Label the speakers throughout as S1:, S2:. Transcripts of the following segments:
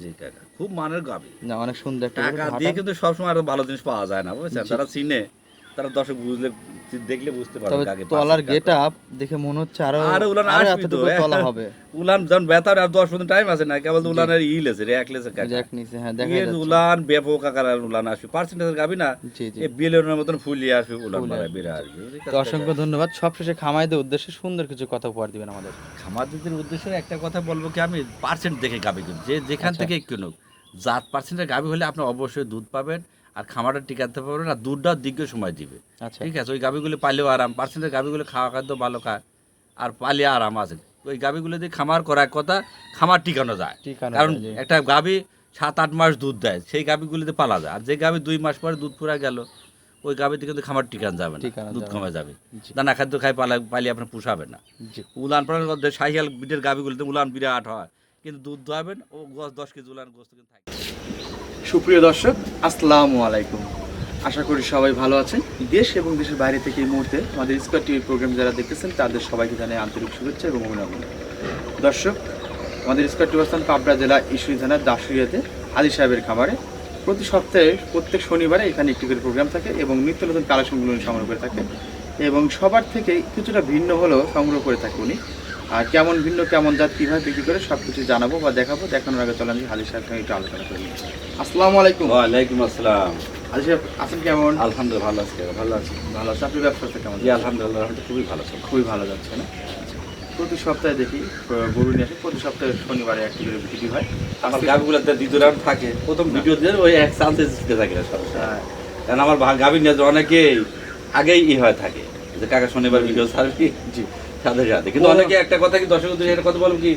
S1: জি কাকা খুব মানের গাবি।
S2: না অনেক সুন্দর একটা
S1: টাকা দিয়ে কিন্তু সবসময় আরও ভালো জিনিস পাওয়া যায় না বুঝছেন? তারা চিনে তারা দর্শক বুঝলে দেখলে বুঝতে পারবে কাকে
S2: তলার দেখে মনে হচ্ছে আরও
S1: আরে উলান আরও
S2: এতটুকু তলা হবে।
S1: উলান যখন আর দশ পর্যন্ত টাইম আছে না কেবল উলানের ই লেছে রেক লেছে কাকা।
S2: জ্যাক নিচে হ্যাঁ দেখা
S1: ইয়ে
S2: যাচ্ছে।
S1: উলান ব্যাপক আকার উলান আসবে। গাবি না এই বিলিয়নের মতন ফুলিয়ে আসবে উলান মারা আসবে।
S2: তো অসংখ্য ধন্যবাদ। সবশেষে খামাইদের উদ্দেশ্যে সুন্দর কিছু কথা উপহার দিবেন আমাদের।
S1: খামারদের উদ্দেশ্যে একটা কথা বলব কি আমি পার্সেন্ট দেখে গাবি কিনুন যে যেখান
S2: আচ্ছা।
S1: থেকে কিনুক জাত পার্সেন্টের গাবি হলে আপনি অবশ্যই দুধ পাবেন। আর খামারটা টিকাতে পারবেন আর দুধটাও দীর্ঘ সময় দিবে।
S2: আচ্ছা।
S1: ঠিক আছে? ওই গাবিগুলো পালেও আরাম পার্সেন্টের গাবিগুলো খাওয়া খাদ্য ভালো খায় আর পালে আরাম আছে। ওই গাবিগুলো দিয়ে খামার করার কথা খামার টিকানো যায়। কারণ একটা গাবি সাত আট মাস দুধ দেয় সেই গাবিগুলিতে পালা যায়। আর যে গাবি দুই মাস পরে দুধ পুরা গেল ওই গাবিতে কিন্তু খামার টিকান যাবে না দুধ কমে যাবে। দানা খাদ্য খাই পালা পালিয়ে আপনার পুষাবেন না। উলান পালান সাহিয়াল বিটের গাবিগুলিতে উলান বিরাট হয় কিন্তু দুধ দোয়াবেন ও গছ দশ কেজি উলান গোস্ত কিন্তু থাকে।
S2: সুপ্রিয় দর্শক, আসসালামু আলাইকুম। আশা করি সবাই ভালো আছেন। দেশ এবং দেশের বাইরে থেকে এই মুহূর্তে আমাদের স্কোয়ার টিভি প্রোগ্রাম যারা দেখতেছেন, তাদের সবাইকে জানাই আন্তরিক শুভেচ্ছা এবং অভিনন্দন। দর্শক, আমাদের স্কোয়ার টিভি অবস্থান পাবনা জেলা ঈশ্বরী থানার দাসুরিয়াতে আলী সাহেবের খামারে প্রতি সপ্তাহে প্রত্যেক শনিবারে এখানে একটি করে প্রোগ্রাম থাকে এবং নিত্য নতুন কালেকশনগুলো সংগ্রহ করে থাকে এবং সবার থেকে কিছুটা ভিন্ন হলেও সংগ্রহ করে থাকে উনি। আর কেমন ভিন্ন কেমন জাত কীভাবে বিক্রি করে সব কিছু জানাব বা দেখাবো দেখানোর আগে চলে আমি হালি সাহেব একটু আলোচনা করে আসসালামু আলাইকুম।
S1: ওয়ালাইকুম আসসালাম।
S2: আলি সাহেব আছেন কেমন?
S1: আলহামদুলিল্লাহ ভালো আছে। ভালো আছে।
S2: ভালো আছে আপনি ব্যবসা করতে কেমন?
S1: জি আলহামদুলিল্লাহ খুবই ভালো আছে
S2: খুবই ভালো যাচ্ছে না। প্রতি সপ্তাহে দেখি গরু নিয়ে আসি প্রতি সপ্তাহে শনিবারে একটি করে বিক্রি হয়।
S1: আমার গাবিগুলোতে দ্বিতীয় রাউন্ড থাকে। প্রথম ভিডিও দিয়ে ওই এক চান্সে জিততে থাকে
S2: হ্যাঁ,
S1: কারণ আমার গাভী নিয়ে অনেকেই আগেই ই হয়ে থাকে। যে কাকা শনিবার ভিডিও ছাড়বি।
S2: জি।
S1: সাথে সাথে। কিন্তু অনেকে একটা কথা কি দর্শক কথা বলব কি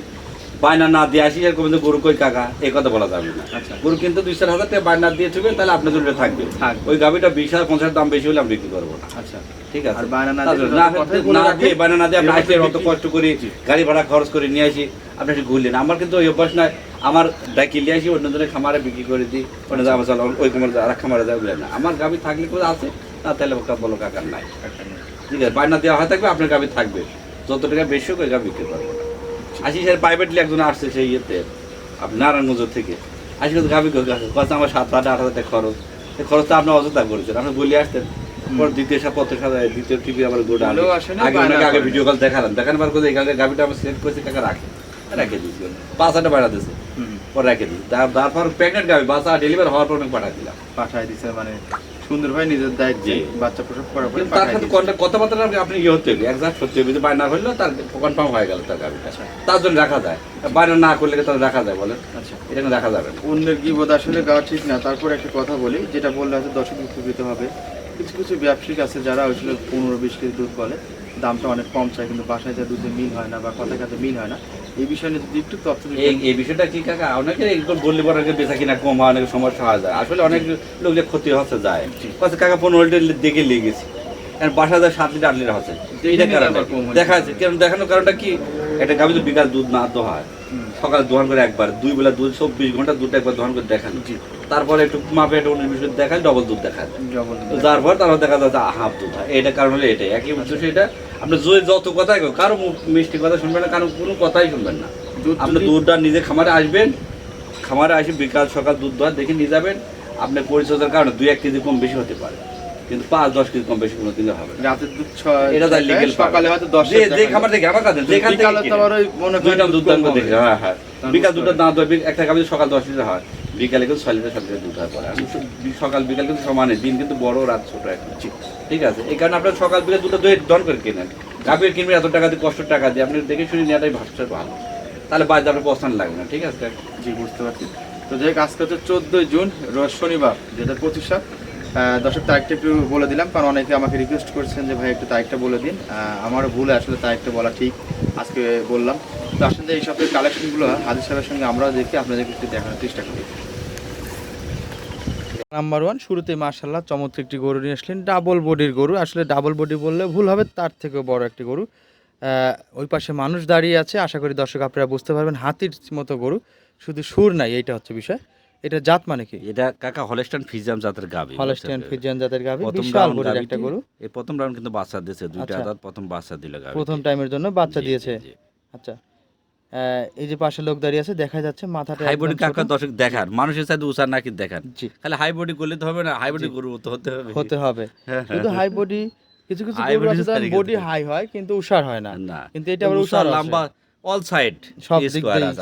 S1: বায়না না দিয়ে আসি এরকম গরু কই কাকা? এই কথা বলা যাবে না।
S2: আচ্ছা।
S1: গরু কিন্তু দুই চার হাজার টাকা বায়না দিয়ে তাহলে আপনার জন্য থাকবে। ওই গাভিটা বিশ হাজার পঞ্চাশ দাম বেশি হলে আমি বিক্রি করব না।
S2: আচ্ছা।
S1: ঠিক আছে?
S2: না দিয়ে
S1: জন্য
S2: যত
S1: না-
S2: কথাই বলে
S1: না
S2: রাখি,
S1: দিয়ে বায়না না দিয়ে আপনি আসলে অত কষ্ট করে গাড়ি ভাড়া খরচ করে নিয়ে আসি আপনি একটু ঘুরলেন। আমার কিন্তু ওই অভ্যাস নাই। আমার ডাকি নিয়ে আসি খামারে বিক্রি করে দিই। অন্য চলো ওই খামারে আর খামারে যাবে না। আমার গাভি থাকলে করে আছে? না তাহলে বলো কাকার নাই। ঠিক আছে বায়না দেওয়া হয় থাকবে আপনার গাভি থাকবে। যত টাকা বেশি হোক ওই গাভি বিক্রি করব না। আসি স্যার প্রাইভেটলি একজন আসছে সেই ইয়েতে আপনি নারায়ণগঞ্জ থেকে। আসি কিন্তু গাভি কথা আমার সাত আট আট হাজার টাকা খরচ। এই খরচটা আপনি অযথা করেছেন। আপনি বলে আসতেন পর দ্বিতীয় সাথে দ্বিতীয় টিভি আবার
S2: আসেনি,
S1: আগে আগে ভিডিও কল দেখালাম। দেখানোর পর কোথায় এখানে গাভিটা আমার সিলেক্ট করেছে কাকা রাখে। রেখে দিয়েছি। পাঁচ হাজার বাড়া দিয়েছে। পর রেখে দিয়েছি। তারপর প্রেগনেন্ট গাভি বাচ্চা ডেলিভার হওয়ার পর আমি পাঠিয়ে দিলাম।
S2: পাঠায় দিছে মানে সুন্দর ভাই নিজের দায়িত্বে বাচ্চা প্রসব করার পরে
S1: তার সাথে। কথাবার্তা আপনি- ইয়ে হতে হবে একজাক্ট সত্যি হবে যদি বায়না হইল তার কনফার্ম হয়ে গেল তার গাভিটা
S2: আচ্ছা।
S1: তার জন্য রাখা যায়। বায়না না করলে তাহলে রাখা যায় বলেন?
S2: আচ্ছা।
S1: এটা রাখা যাবে
S2: অন্যের গিবোধ আসলে গাওয়া ঠিক না। তারপর একটা কথা বলি যেটা বললে হয়তো দর্শক উপকৃত হবে। কিছু কিছু ব্যবসায়িক আছে যারা ওই পনেরো বিশ কেজি দুধ বলে। দামটা অনেক কম চায় কিন্তু বাসায় যা দুধে মিল হয় না বা কথা কাছে মিল হয় না। এই বিষয়ে নিয়ে যদি একটু তথ্য
S1: এই বিষয়টা কি কাকা? অনেকে এরকম বললে পরে অনেকে বেচা কিনা কম হয় অনেক সমস্যা হয়ে যায়। আসলে অনেক লোক যে ক্ষতি হচ্ছে যায়। কাছে কাকা পনেরো লিটার দেখে লেগে গেছি। বাসা যায় সাত লিটার আট লিটার হচ্ছে। এইটা কারণ
S2: হয়ে
S1: দেখা যাচ্ছে। কারণ দেখানোর কারণটা কি? একটা গাভি তো বিকাল দুধ না দোহায়
S2: হুম,
S1: সকালে দোহান করে একবার দুই বেলা দুধ চব্বিশ ঘণ্টা দুধ একবার দোহান করে দেখান। তারপরে একটু মাপে একটা উনিশ বিশ দেখায় ডবল দুধ দেখায়।
S2: যার
S1: পর তারপর তারপর দেখা যাচ্ছে হাফ দুধ হয়। এটা কারণ হলো এটাই। একই উদ্দেশ্য এটা। আপনি যে যত কথাই কারও মিষ্টি কথা শুনবেন না কারও কোনো কথাই শুনবেন না। আপনি দুধটা নিজে খামারে আসবেন খামারে আসে বিকাল সকাল দুধ দোয়া দেখে নিয়ে যাবেন। আপনার পরিচর্যার কারণে দুই এক কেজি কম বেশি হতে পারে কিন্তু পাঁচ দশ কেজি কম বেশি কোনো দিলে হবে
S2: রাতের দুধ
S1: এটা তার লিগেল
S2: সকালে হয়তো দশ
S1: যে থেকে আমার কাছে যেখান থেকে দুধ দাম দেখে হ্যাঁ হ্যাঁ। বিকাল দুটো দাম একটা গাভি সকাল দশ লিটার হয়। বিকালে কিন্তু ছয় লিটার সাত লিটার দুধ হয় পরে। আমি সকাল বিকাল কিন্তু সমানে দিন কিন্তু বড় রাত ছোট এখন ঠিক। আছে? এই কারণে আপনার সকাল বিকাল দুটো দই দন করে কেনেন। গাভীর কিনবেন এত টাকা দিয়ে কষ্ট টাকা দিয়ে। আপনি দেখে শুনে নেওয়াটাই ভাবছে ভালো। তাহলে বাড়িতে আপনার পছন্দ লাগবে না ঠিক আছে?
S2: জি বুঝতে পারছি। তো যাই আজকে হচ্ছে চোদ্দই জুন রোজ শনিবার যেটা পঁচিশ সাল। দশক তারিখটা একটু বলে দিলাম কারণ অনেকে আমাকে রিকোয়েস্ট করছেন যে ভাই একটু তারিখটা বলে দিন। আমারও ভুল আসলে তারিখটা বলা ঠিক। আজকে বললাম। তো আসলে এই সবের কালেকশনগুলো হাজির সাহেবের সঙ্গে আমরাও দেখি আপনাদেরকে একটু দেখানোর চেষ্টা করি। নাম্বার ওয়ান শুরুতে মার্শাল্লাহ চমৎকার একটি গরু নিয়ে আসলেন ডাবল বডির গরু। আসলে ডাবল বডি বললে ভুল হবে তার থেকেও বড় একটি গরু। আহ, ওই পাশে মানুষ দাঁড়িয়ে আছে আশা করি দর্শক আপনারা বুঝতে পারবেন হাতির মতো গরু। শুধু সুর নাই এইটা হচ্ছে বিষয়। এটা জাত মানে কি?
S1: এটা কাকা হলস্টাইন ফিজাম জাতের গাভি
S2: হলস্টিয়ান ফিজিয়ান জাতের
S1: প্রথম
S2: বিশাল বডির একটা গরু।
S1: এই প্রথম রাউন্ড কিন্তু বাচ্চা দিয়েছে দুইটা
S2: আচ্ছা।
S1: দাঁত প্রথম বাচ্চা দিল গাভি
S2: প্রথম টাইমের জন্য বাচ্চা দিয়েছে। আচ্ছা। এই যে পাশে লোক দাঁড়িয়ে আছে দেখা যাচ্ছে মাথাটা
S1: হাই বডি
S2: ছোট।
S1: কাকা দর্শক দেখার মানুষের সাথে উষার নাকি দেখার
S2: তাহলে
S1: খালি হাই বডি করলে তো হবে না হাই বডি গরু তো হতে হবে।
S2: হতে হবে।
S1: কিন্তু
S2: শুধু হাই বডি কিছু কিছু
S1: High
S2: গরু আছে বডি হাই হয় কিন্তু উষার হয় না।
S1: না।
S2: কিন্তু এটা আবার উষার
S1: লম্বা অল সাইড
S2: সব দিক দিয়ে
S1: আছে,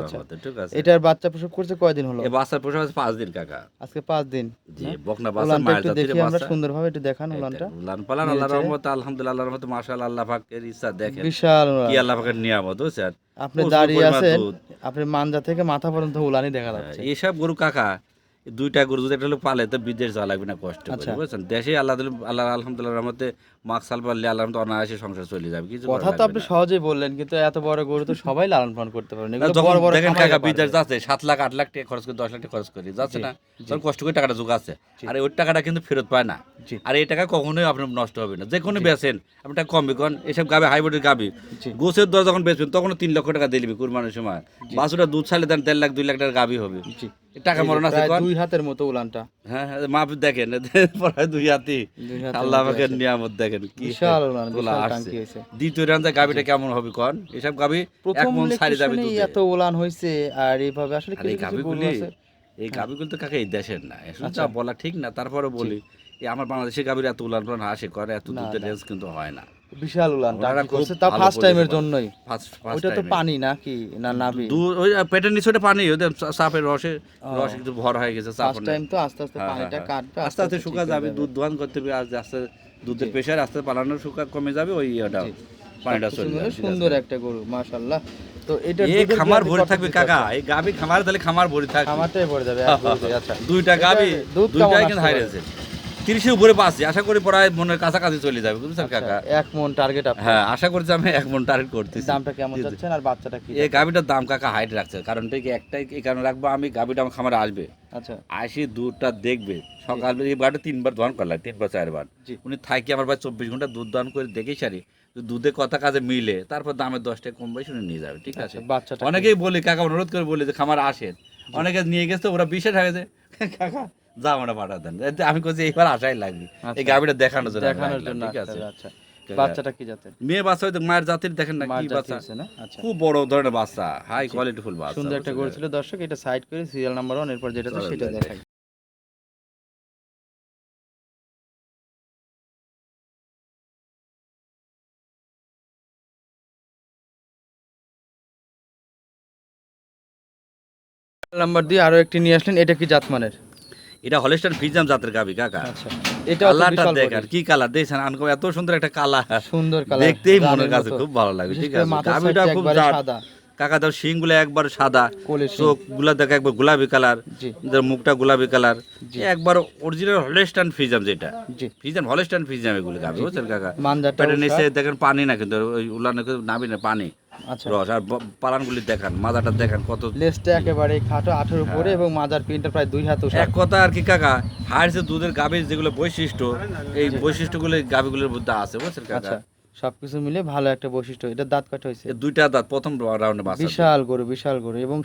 S2: আচ্ছা।
S1: ঠিক আছে।
S2: এটার বাচ্চা প্রসব করছে কয়দিন হলো?
S1: এ বাচ্চার প্রসব আছে পাঁচ দিন কাকা।
S2: আজকে পাঁচ দিন
S1: জি
S2: হ্যাঁ?
S1: বকনা বাচ্চা মায়ের জাতির
S2: দেখি আমরা সুন্দরভাবে একটু দেখান উলানটা
S1: উলান পালান আল্লাহর। রহমতে আলহামদুলিল্লাহ আল্লাহর রহমতে মাশাআল্লাহ আল্লাহ পাকের ইচ্ছা দেখেন।
S2: বিশাল
S1: কি আল্লাহ পাকের নিয়ামত
S2: আপনি দাঁড়িয়ে আছেন আপনি মানজা থেকে মাথা পর্যন্ত উলানি দেখা যাচ্ছে।
S1: এইসব গরু কাকা দুইটা গরু যদি একটা লোক পালে তো বিদেশ যাওয়া লাগবে না কষ্ট
S2: আচ্ছা।
S1: বুঝছেন? দেশে আল্লাহ আল্লাহ আলহামদুলিল্লাহ রহমতে মাকসাল পারলে আল্লাহ রহমতে অনায়াসে সংসার চলে যাবে কিছু
S2: কথা তো আপনি সহজেই বললেন কিন্তু এত বড় গরু তো সবাই লালন পালন করতে পারেন
S1: যখন
S2: বড় বড়
S1: দেখেন
S2: টাকা
S1: বিদেশ যাচ্ছে সাত লাখ আট লাখ টাকা খরচ করে দশ লাখ টাকা খরচ করে যাচ্ছে না? তখন কষ্ট করে টাকাটা যোগাচ্ছে আর ওই টাকাটা কিন্তু ফেরত পায় না। আর এই টাকা কখনোই আপনার নষ্ট হবে না। যে কোনো বেচেন আপনি টাকা কমবে। কন এসব গাবে হাইব্রিড গাবি। গোছের দর যখন বেচবেন তখন তিন লক্ষ টাকা দিলিবি কুরবানির সময়। বাসুটা দুধ ছাড়লে দেন দেড় লাখ দুই লাখ টাকার গাবি হবে। টাকা মরণ আছে
S2: দুই হাতের মতো উলানটা।
S1: হ্যাঁ হ্যাঁ মাপ দেখেন প্রায় দুই হাতি। আল্লাহ আমাকে নিয়ামত দেখেন কি। দ্বিতীয় রান্না গাবিটা কেমন হবে কন? এসব গাবি এক মন যাবে
S2: এত উলান হয়েছে আর এইভাবে আসলে
S1: গাবিগুলি এই গাবিগুলো তো কাকে এই দেশের না।
S2: আচ্ছা।
S1: যা বলা ঠিক না তারপরে বলি। আমার বাংলাদেশের গাবির এত উলান পালান হাসি করে এত দুধের। রেঞ্জ কিন্তু হয় না।
S2: বিশাল উলান করছে? তা ফার্স্ট টাইমের জন্যই। ওইটা তো পানি নাকি না নাবি
S1: ওই পেটের নিচে ওটা পানি ওদের সাপের রসে রস ভর হয়ে গেছে
S2: ফার্স্ট টাইম তো আস্তে আস্তে
S1: হ্যাঁ,
S2: পানিটা
S1: হ্যাঁ,
S2: কাটবে
S1: আস্তে আস্তে শুকা যাবে দুধ দোয়ান করতে হবে আস্তে আস্তে দুধের প্রেশার আস্তে পালানো শুকা কমে যাবে ওই
S2: জি।
S1: পানিটা চলে?
S2: সুন্দর একটা গরু মাশাআল্লাহ। তো এটা
S1: এ খামার ভরে থাকবে কাকা এই গাবি খামার তাহলে খামার ভরে থাকবে।
S2: খামারটাই পড়ে যাবে আচ্ছা।
S1: দুইটা গাবি দুইটাই কিন্তু
S2: আসতে
S1: হাই
S2: পারে?
S1: রয়েছে তিরিশের উপরে পাচ্ছি। আশা করি প্রায় মনের কাছাকাছি চলে যাবে। বুঝছেন
S2: আচ্ছা,
S1: কাকা?
S2: এক মন টার্গেট
S1: হ্যাঁ আশা করছি আমি এক মন টার্গেট করতেছি।
S2: দামটা কেমন যাচ্ছেন আর বাচ্চাটা কি
S1: এই গাবিটার দাম কাকা হাইট রাখছে। কারণটা কি একটাই এই কারণে রাখব আমি গাবিটা আমার খামারে আসবে।
S2: আচ্ছা।
S1: আসি দুধটা দেখবে। সকাল এই গাড়িটা তিনবার ধোয়ান করলাম তিনবার চারবার। উনি থাকি আমার ভাই চব্বিশ ঘণ্টা দুধ দান করে দেখেই সারি। দুধে কথা কাজে মিলে তারপর দামের দশ টাকা কম বেশি উনি নিয়ে যাবে ঠিক আছে?
S2: আচ্ছা বাচ্চাটা
S1: অনেকেই বলি কাকা অনুরোধ করে বলি যে খামার আসেন। অনেকে নিয়ে গেছে ওরা বিশেষ হয়ে গেছে কাকা আমরা পাঠা দেন। আমি বলছি এইবার আশাই লাগবে। এই
S2: আচ্ছা।
S1: গাবিটা দেখানোর জন্য
S2: দেখানোর জন্য
S1: ঠিক আছে।
S2: আচ্ছা আচ্ছা। বাচ্চাটা কি জাতের?
S1: মেয়ে বাচ্চা হয়তো মায়ের জাতির দেখেন না কি বাচ্চা।
S2: আচ্ছা।
S1: খুব বড় ধরনের বাচ্চা হাই কোয়ালিটি ফুল বাচ্চা
S2: সুন্দর একটা ছিল। দর্শক এটা সাইড করে সিরিয়াল নাম্বার এরপর যেটা সেটা।
S1: দেখাই।
S2: নাম্বার দিয়ে আরও একটি নিয়ে আসলেন। এটা কি জাতমানের?
S1: এটা হলিস্টার ফিজাম জাতের গাবি কাকা।
S2: আচ্ছা এটা
S1: কালারটা আর কি কালার দেখছেন আনকো এত সুন্দর একটা কালার।
S2: সুন্দর কালার
S1: দেখতেই মনের কাছে খুব ভালো লাগে ঠিক আছে? গাবিটা খুব
S2: সাদা।
S1: কাকা তার শিংগুলো একবার সাদা চোখগুলা দেখে একবার গোলাপি কালার মুখটা গোলাপি কালার। একবার অরিজিনাল হলেস্টান ফিজাম যেটা। ফিজাম হলেস্টান ফিজাম এগুলো গাবি বুঝছেন কাকা? পেটের নিচে দেখেন পানি না কিন্তু ওই উলানে নাবি না পানি।
S2: আচ্ছা।
S1: রস আর পালানগুলি দেখান মাজাটা দেখান কত।
S2: লেজটা একেবারে খাটো আঠের উপরে এবং মাজার পিনটা প্রায় দুই হাত
S1: এক কথা আর কি কাকা হাড়ছে দুধের গাভীর যেগুলো বৈশিষ্ট্য এই বৈশিষ্ট্যগুলো গাভীগুলোর মধ্যে আছে বুঝছেন কাকা?
S2: আচ্ছা। সবকিছু মিলে ভালো একটা বৈশিষ্ট্য। এটা দাঁত কাটা হয়েছে।
S1: দুইটা দাঁত প্রথম রাউন্ডে
S2: বিশাল গরু বিশাল গরু এবং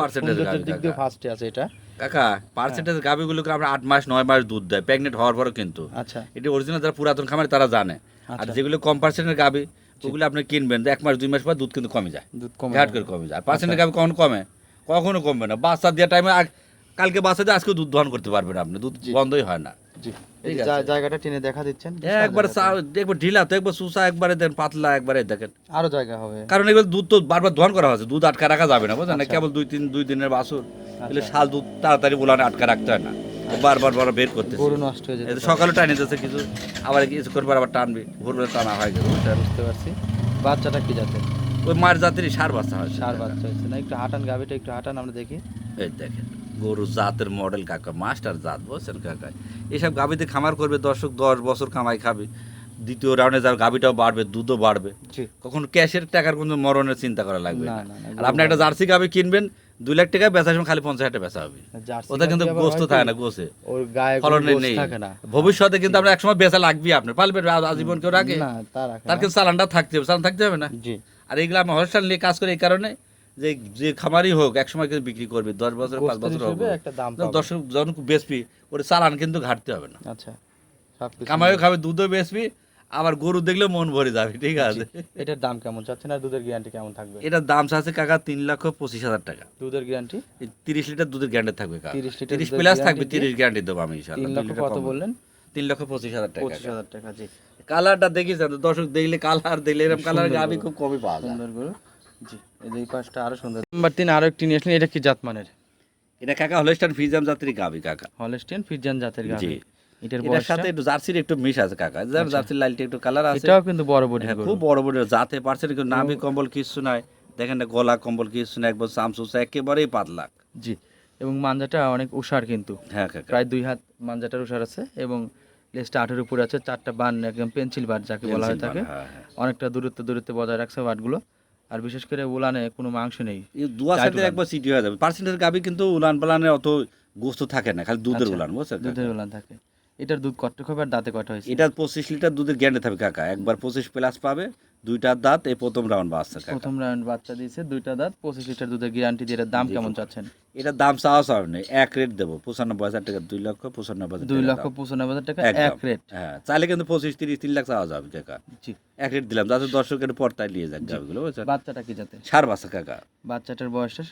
S1: percentage
S2: দিক দিয়ে। ফার্স্টে আছে এটা।
S1: কাকা পার্সেন্টেজ গাভীগুলোকে আমরা আট মাস নয় মাস দুধ দেয়। প্রেগনেন্ট হওয়ার পরও কিন্তু।
S2: আচ্ছা।
S1: এটি অরিজিনাল যারা পুরাতন খামারে তারা জানে। আর
S2: আচ্ছা।
S1: যেগুলো কম পার্সেন্টের গাভী ওগুলো আপনি কিনবেন। এক মাস দুই মাস পর দুধ কিন্তু কমে যায়।
S2: দুধ কমে
S1: ঘাট করে কমে যায়। পার্সেন্টের গাভী কখন কমে। কখনো কমবে না। বাচ্চা দেওয়ার টাইমে কালকে বাচ্চা দিয়ে আজকে দুধ দহন করতে পারবেন আপনি। দুধ বন্ধই হয় না।
S2: জায়গাটা টেনে দেখা দিচ্ছেন
S1: একবার একবার ঢিলা তো একবার সুসা একবারে দেন পাতলা একবারে দেখেন।
S2: আরও জায়গা হবে।
S1: কারণ এগুলো দুধ তো বারবার ধোয়ান করা হয়েছে দুধ আটকা রাখা যাবে না বুঝলেন?
S2: আচ্ছা।
S1: কেবল দুই তিন দুই দিনের এগুলো শাল দুধ তাড়াতাড়ি বলানে আটকা রাখতে হয় না। বারবার বারবার বের করতে
S2: গরু নষ্ট হয়ে যেতে
S1: সকালে টানে যাচ্ছে কিছু আবার কিছুক্ষণ পর আবার টানবে ভোরবেলা টানা হয় গেল।
S2: বুঝতে পারছি। বাচ্চাটা কি জাতের?
S1: ওই মার জাতেরই সার বাচ্চা হয়।
S2: সার বাচ্চা হয়েছে। না একটু হাঁটান গাভিটা একটু হাঁটান আমরা দেখি।
S1: এই দেখেন। গরু জাতের মডেল কাকা মাস্টার জাত বুঝছেন কাকা? এইসব গাভিতে খামার করবে দর্শক দশ বছর কামাই খাবে। দ্বিতীয় রাউন্ডে যার গাভিটাও বাড়বে দুধও বাড়বে। কখনো ক্যাশের টাকার কোনো মরণের চিন্তা করা লাগবে আর আপনি একটা জার্সি গাভি কিনবেন দুই লাখ টাকা সময় খালি পঞ্চাশ হাজার টাকা বেচা হবে। ওটা কিন্তু গোস্ত থাকে না গোসে ফলনের নেই ভবিষ্যতে কিন্তু আমরা একসময় বেচা লাগবে আপনার পালবেন আজীবন কেউ রাখে? তার। কিন্তু চালানটা থাকতে হবে চালান থাকতে হবে না? আর এগুলো আমি হস্টাল নিয়ে কাজ করি এই কারণে যে যে খামারই হোক একসময় কিন্তু বিক্রি করবে দশ বছর পাঁচ বছর হবে।
S2: একটা দাম
S1: দশ যখন বেচবি ওর চালান কিন্তু ঘাটতে হবে না।
S2: আচ্ছা
S1: কামাইও খাবে দুধও বেচবি আবার গরু দেখলে মন ভরে যাবে ঠিক আছে?
S2: এটার দাম কেমন চাচ্ছেন আর দুধের গ্যারান্টি কেমন থাকবে?
S1: এটার দাম আছে কাকা তিন লক্ষ পঁচিশ হাজার টাকা।
S2: দুধের গ্যারান্টি
S1: তিরিশ লিটার দুধের গ্যারান্টি থাকবে কাকা।
S2: 30 লিটার
S1: তিরিশ প্লাস থাকবে তিরিশ গ্যারান্টি দেবো আমি
S2: তিন লক্ষ কত বললেন?
S1: তিন লক্ষ পঁচিশ হাজার টাকা
S2: পঁচিশ হাজার টাকা জি।
S1: কালারটা দেখিস দর্শক দেখলে কালার দেখলে এরকম কালার আমি খুব কমই পাওয়া যায়।
S2: সুন্দর গরু। জি এই পাশটা আরও সুন্দর। নাম্বার তিন আরও একটি নিয়ে আসলেন এটা কি জাত মানের
S1: এটা কাকা হলস্টান ফিজাম জাতির গাবি কাকা।
S2: হলস্টিয়ান ফিজিয়ান জাতের গাভী এটার
S1: এটার সাথে একটু জার্সির একটু মিশ আছে কাকা। যার জার্সির লাইলটা একটু কালার আছে।
S2: এটাও কিন্তু বড় বড়
S1: হ্যাঁ, খুব বড় বড় জাতে পারছে কিন্তু নাভি কম্বল কিছু নাই। দেখেন না গলা কম্বল কিছু নাই একবার চামচুচা একেবারেই পাতলা
S2: জি এবং মাঞ্জাটা অনেক উষার কিন্তু।
S1: হ্যাঁ কাকা।
S2: প্রায় দুই হাত মাঞ্জাটার উষার আছে এবং লেজটা আঠের উপরে আছে চারটা বান একদম পেন্সিল বার যাকে বলা হয়ে থাকে
S1: হ্যাঁ, হ্যাঁ।
S2: অনেকটা দূরত্ব দূরত্বে বজায় রাখছে বাটগুলো আর বিশেষ করে উলানে কোনো মাংস নেই।
S1: এই দুয়া সাইডে একবার সিটি হয়ে যাবে। পার্সেন্টের গাবি কিন্তু উলান পালানে অত গোস্ত থাকে না খালি দুধের
S2: আচ্ছা,
S1: উলান বুঝছেন?
S2: দুধের উলান থাকে। এটার দুধ কত হবে আর দাঁতে কটা হয়েছে?
S1: এটা পঁচিশ লিটার দুধের গ্যান্ডে থাকবে কাকা। একবার পঁচিশ প্লাস পাবে দুইটা দাঁত এই প্রথম রাউন্ড বাচ্চা
S2: প্রথম রাউন্ড বাচ্চা দিয়েছে দুইটা দাঁত পঁচিশ লিটার দুধের গ্যারান্টি দিয়ে দাম কেমন চাচ্ছেন?
S1: এটার দাম চাওয়া চাওয়া নেই এক রেট দেবো। পঁচানব্বই হাজার টাকা দুই লক্ষ পঁচানব্বই হাজার
S2: দুই লক্ষ পঁচানব্বই হাজার টাকা এক রেট
S1: হ্যাঁ চাইলে কিন্তু পঁচিশ তিরিশ তিন লাখ চাওয়া যাবে কাকা।
S2: জি।
S1: এক রেট দিলাম যাতে দর্শকের পর্তায় নিয়ে যাক গাবিগুলো
S2: বাচ্চাটা কি যাতে
S1: সার বাচ্চা কাকা।
S2: বাচ্চাটার বয়সটা?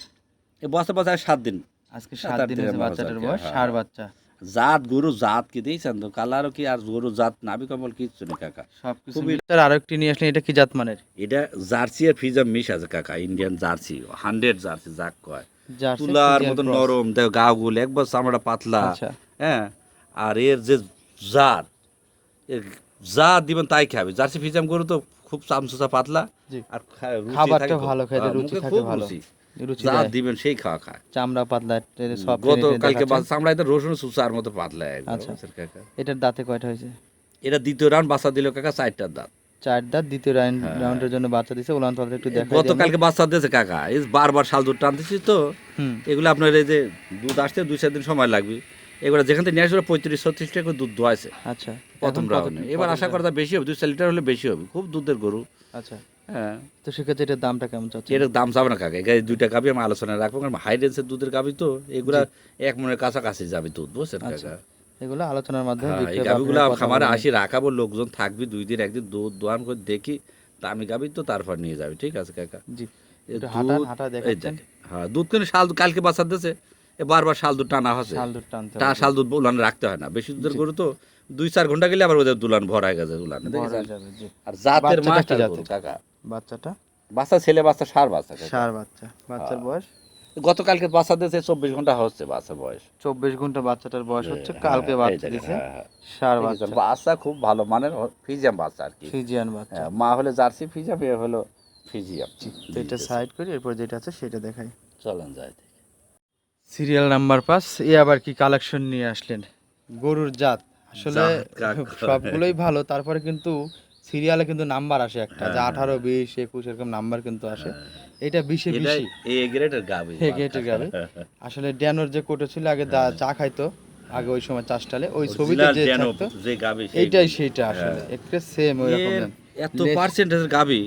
S1: এই বস্তা বাচ্চা সাত দিন।
S2: আজকে
S1: সাত
S2: দিন বাচ্চাটার বয়স
S1: হ্যাঁ।
S2: সার বাচ্চা।
S1: জাত গরু জাত কি দিয়েছেন তো কালারও কি আর গরু জাত নাবি কমল কিচ্ছু নেই কাকা। খুবই-
S2: স্যার আরও একটি নিয়ে আসলেন এটা কি জাত মানের?
S1: এটা জার্সি আর ফিজাম মিশ আছে কাকা ইন্ডিয়ান জার্সি হান্ড্রেড জার্সি যাক কয়। তুলার মতো নরম দেখ গাগুলো একবার চামড়া পাতলা।
S2: আচ্ছা।
S1: হ্যাঁ? আর এর যে জাত এর জাত দিবেন তাই খাবে। জার্সি ফিজাম গরু তো খুব চামচুচা পাতলা। আর
S2: খাবারটা ভালো খেতে, রুচি থাকে ভালো।
S1: রুচি।
S2: রুচি
S1: জাত
S2: দেয়।
S1: দিবেন সেই খাওয়া খায়।
S2: চামড়া পাতলা সব
S1: গত কালকে চামড়ায় তো রসুন সুসার মতো পাতলা
S2: আচ্ছা।
S1: কাকা?
S2: এটার দাঁতে কয়টা হয়েছে?
S1: এটা দ্বিতীয় রাউন্ড বাচ্চা দিল কাকা চারটার দাঁত।
S2: চার দাঁত দ্বিতীয়
S1: হ্যাঁ।
S2: রাউন্ডের জন্য বাচ্চা দিছে উলান তলাতে একটু দেখা
S1: গতকালকে বাচ্চা দিয়েছে কাকা এই বারবার শাল দুধ টানতেছি তো এগুলো আপনার এই যে দুধ আসতে দুই চার দিন সময় লাগবে। এগুলো যেখান থেকে নিয়ে পঁয়ত্রিশ ছত্রিশ টাকা করে দুধ দোয়াইছে
S2: আচ্ছা।
S1: প্রথম রাউন্ডে। এবার আশা করা বেশি হবে দুই চার লিটার হলে বেশি হবে খুব দুধের গরু।
S2: আচ্ছা।
S1: হ্যাঁ।
S2: তো সেক্ষেত্রে এটার দামটা কেমন চাচ্ছে
S1: এর দাম যাবে না কাকা? এখানে দুইটা আমি আলোচনায় রাখব কারণ হাই রেঞ্জের দুধের তো এগুলা এক মনের কাছাকাছি যাবে দুধ বুঝছেন
S2: আচ্ছা,
S1: কাকা
S2: এগুলো আলোচনার মাধ্যমে
S1: হ্যাঁ, এই খামারে আসি রাখাবো লোকজন থাকবি দুই দিন একদিন দুধ দোয়ান করে দেখি দামি গাবি তো তারপর নিয়ে যাবে ঠিক আছে কাকা?
S2: জি।
S1: এই। হ্যাঁ দুধ কিন্তু শাল কালকে বাচ্চা দিয়েছে বারবার শাল দুধ টানা হচ্ছে।
S2: শাল দুধ টানতে
S1: টা শাল দুধ উলান রাখতে হয় না বেশি দুধের গরু তো দুই চার ঘণ্টা গেলে আবার ওদের দুলান ভরা গেছে উলানে। আর জাতের মাস্টার কাকা।
S2: বাচ্চাটা?
S1: বাচ্চা ছেলে বাচ্চা সার বাচ্চা
S2: সার বাচ্চা বাচ্চার
S1: হ্যাঁ।
S2: বয়স?
S1: গতকালকে বাচ্চা দিয়েছে চব্বিশ ঘণ্টা হচ্ছে বাচ্চা বয়স।
S2: চব্বিশ ঘণ্টা বাচ্চাটার বয়স হচ্ছে
S1: হ্যাঁ,
S2: কালকে বাচ্চা
S1: দেখেন,
S2: দিছে
S1: হ্যাঁ, হ্যাঁ।
S2: সার বাচ্চা।
S1: বাচ্চা খুব ভালো মানের ফিজিয়াম বাচ্চা আর কি।
S2: ফিজিয়ান বাচ্চা।
S1: হ্যাঁ, মা হলে জার্সি ফিজিয়াম এ হলো ফিজিয়াম।
S2: তো এটা সাইড করি এরপর যেটা আছে সেটা দেখাই।
S1: চলেন যায়
S2: সিরিয়াল নাম্বার পাঁচ এ আবার কি কালেকশন নিয়ে আসলেন? গরুর জাত। আসলে সবগুলোই ভালো তারপরে কিন্তু সিরিয়ালে কিন্তু নাম্বার আসে একটা যে
S1: হ্যাঁ।
S2: আঠারো বিশ একুশ এরকম নাম্বার কিন্তু আসে। এটা বিশে বিশ
S1: গাবি।
S2: আসলে ড্যানোর যে কোটো ছিল আগে চা খাইতো আগে ওই সময় চাষটালে ওই ছবিতে যে থাকতো এইটাই। সেইটা আসলে
S1: হ্যাঁ।
S2: একটা সেম ওই রকম
S1: এত পার্সেন্টেজ গাবি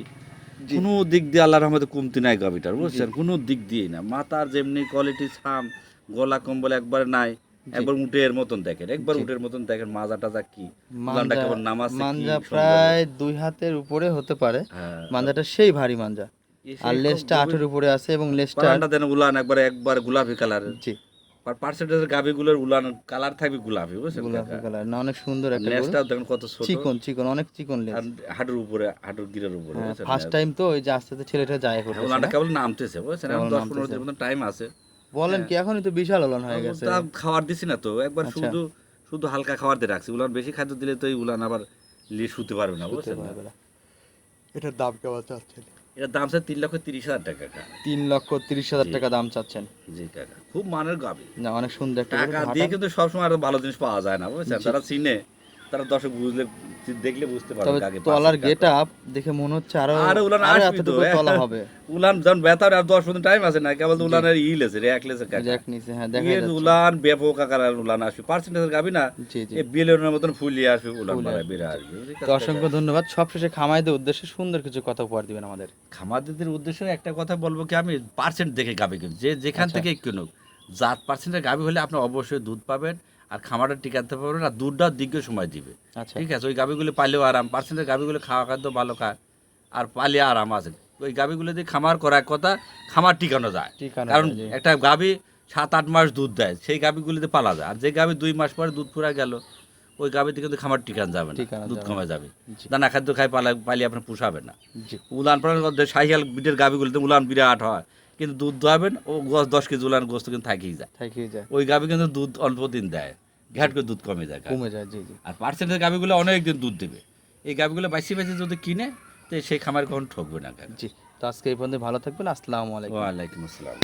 S1: কোনো দিক দিয়ে আল্লাহর রহমতে কমতি নাই গাবিটার বুঝছেন? কোনো দিক দিয়ে না। মাথার যেমনি কোয়ালিটি ছাম গলা কম্বল একবার নাই একবার উটের মতন দেখেন একবার উটের মতন দেখেন মাজা টাজা কি কেমন
S2: প্রায় দুই হাতের উপরে হতে পারে।
S1: হ্যাঁ।
S2: সেই ভারী আর লেজটা উপরে আছে এবং লেজটা
S1: পালানটা দেন উলান একবার একবার গোলাপি কালারের
S2: জি।
S1: আর পার্সেন্টেজের গাবিগুলোর উলান কালার থাকবে গোলাপি বুঝছেন
S2: গোলাপি কালার না অনেক সুন্দর একটা গরু।
S1: দেখেন কত ছোট।
S2: চিকন চিকন অনেক চিকন লেজ।
S1: আর হাঁটুর উপরে হাঁটুর গিরের উপরে
S2: ফার্স্ট টাইম তো ওই যে আস্তে আস্তে ছেলেটা যায়
S1: হ্যাঁ, উলানটা কেবল নামতেছে বুঝছেন? এখন
S2: কেবল
S1: দশ পনেরো
S2: নামতেছে।
S1: দিনের মতন টাইম আছে।
S2: বলেন কি এখনই তো বিশাল ওলন হয়ে গেছে।
S1: তা খাবার দিছি না তো একবার
S2: আচ্ছা।
S1: শুধু শুধু হালকা খাবার দিয়ে রাখছি। উলান বেশি খাদ্য দিলে তো এই উলান আবার লিয়ে শুতে পারবে না বুঝছেন না?
S2: এটার দাম কেমন চাচ্ছেন?
S1: এটার দাম স্যার তিন লক্ষ তিরিশ হাজার টাকা
S2: তিন লক্ষ তিরিশ হাজার। টাকা দাম চাচ্ছেন।
S1: জি কাকা। খুব মানের গাবি।
S2: না অনেক সুন্দর একটা
S1: টাকা দিয়ে কিন্তু সবসময় আরও ভালো জিনিস পাওয়া যায় না বুঝছেন। তারা চিনে তারা দর্শক বুঝলে দেখলে বুঝতে পারবে কাকে
S2: তলার দেখে মনে হচ্ছে আরও
S1: আরে উলান আসবি তো, হ্যাঁ।
S2: তলা হবে।
S1: উলান যখন বেতার আর দশ পর্যন্ত টাইম আছে না কেবল উলানের ই লেছে রেক লেছে কাকা।
S2: দেখ নিচে হ্যাঁ দেখা যাচ্ছে।
S1: উলান ব্যাপক আকারের উলান আসবে। পার্সেন্টেজের গাবি না এই বিলের মতন ফুলিয়ে আসবে উলান মারা আসবে।
S2: তো অসংখ্য ধন্যবাদ। সবশেষে খামাইদের উদ্দেশ্যে সুন্দর কিছু কথা উপহার দিবেন আমাদের।
S1: খামারদের উদ্দেশ্যে একটা কথা বলব কি আমি পার্সেন্ট দেখে গাবি কিনুন যে যেখান
S2: আচ্ছা।
S1: থেকে কিনুক জাত পার্সেন্টের গাবি হলে আপনি অবশ্যই দুধ পাবেন। আর খামারটা টিকাতে পারবে না দুধটাও দীর্ঘ সময় দিবে।
S2: আচ্ছা।
S1: ঠিক আছে? ওই গাভিগুলো পালেও আরাম পার্সেন্টের গাভিগুলো খাওয়া খাদ্য ভালো খায় আর পালে আরাম আছে। ওই গাভিগুলো দিয়ে খামার করার কথা খামার টিকানো যায়। কারণ একটা গাভি সাত আট মাস দুধ দেয় সেই গাভিগুলিতে পালা যায়। আর যে গাভি দুই মাস পরে দুধ ফুরা গেল ওই গাভিতে কিন্তু খামার টিকান যাবে না দুধ কমে যাবে। দানা খাদ্য খাই পালা পালি আপনার পুষাবে না। উলান পালান সাহিয়াল বিটের গাভিগুলিতে উলান বিরাট হয় কিন্তু দুধ দোয়াবেন ও গোস দশ কেজি উলান গোস্ত কিন্তু থাকেই যায়।
S2: থাকেই যায়।
S1: ওই গাভি কিন্তু দুধ অল্প দিন দেয়। ঘ্যাট করে দুধ কমে যায়।
S2: কমে যায় জি জি।
S1: আর পার্সেন্টের গাভিগুলো অনেক দিন দুধ দেবে। এই গাভিগুলো বাইশি বাইশি যদি কিনে তো সেই খামার কখন ঠকবে না কেন
S2: জি তো আজকে এই পর্যন্ত ভালো থাকবেন। আসসালামু আলাইকুম।
S1: ওয়ালাইকুম আসসালাম।